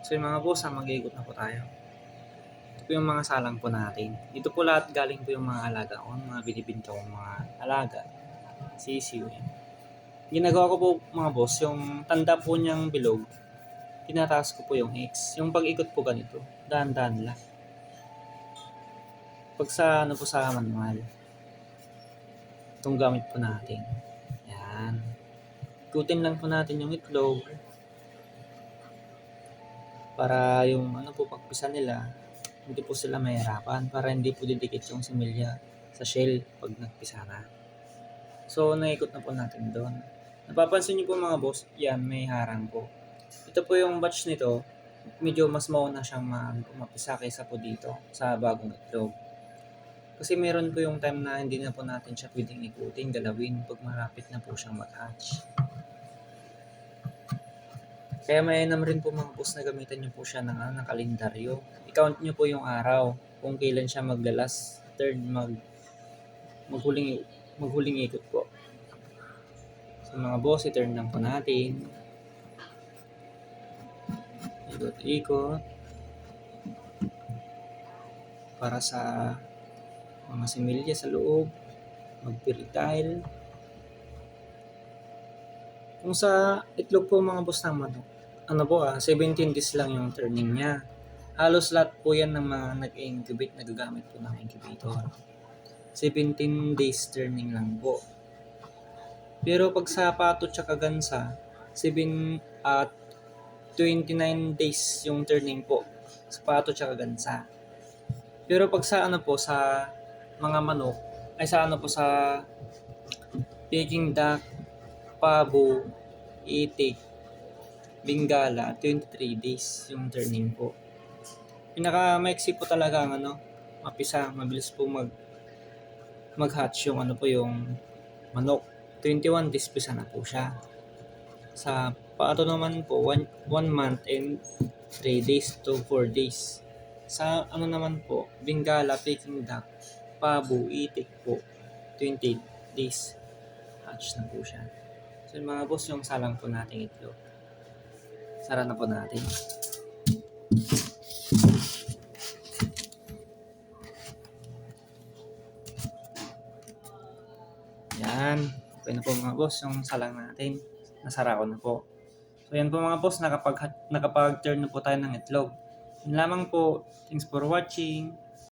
So yung mga boss, ah, mag-iikot na po tayo. Ito po yung mga salang po natin. Dito po lahat galing po yung mga alaga ko, mga binibinta kong mga alaga. Sisiw. yan. Ginagawa ko po mga boss, yung tanda po niyang bilog, tinataas ko po yung X. Yung pag-ikot po ganito, dahan-dahan lang. Pag sa ano po sa manual, itong gamit po natin. Yan. Ikutin lang po natin yung itlog para yung ano po pagpisa nila hindi po sila mahirapan para hindi po didikit yung similya sa shell pag nagpisa na. So, naikot na po natin doon. Napapansin niyo po mga boss, yan, may harang po. Ito po yung batch nito, medyo mas mauna siyang umapisa kaysa po dito sa bagong itlog. Kasi meron po yung time na hindi na po natin siya pwedeng ikutin, galawin pag malapit na po siyang mag-hatch. Kaya mainam rin po mga boss na gamitan niyo po siya ng, ano, ng kalendaryo. I-count niyo po yung araw kung kailan siya maglalas, third mag maghuling maghuling ikot po. So mga boss, i-turn lang po natin. Ikot-ikot. Para sa mga similya sa loob. Mag-fertile. Kung sa itlog po mga boss ng manok, ano po ah, 17 days lang yung turning niya. Halos lahat po yan ng mga nag-incubate, nagagamit po ng incubator. 17 days turning lang po. Pero pag sa pato tsaka gansa, 7 at 29 days yung turning po sa pato tsaka gansa. Pero pag sa ano po, sa mga manok, ay sa ano po sa Peking duck, pabo, itik, bingala, 23 days yung turning po. Pinaka maiksi po talaga ang ano, mapisa, mabilis po mag mag-hatch yung ano po yung manok. 21 days pisa na po siya. Sa paato naman po, 1 month and 3 days to 4 days. Sa ano naman po, bingala, peking duck, pabo, itik po, 20 days hatch na po siya. So mga boss, yung salang po natin itlog. Sara na po natin. Yan. Okay na po mga boss, yung salang natin. Nasara ko na po. So yan po mga boss, nakapag, nakapag-turn na po tayo ng itlog. Yun lamang po. Thanks for watching.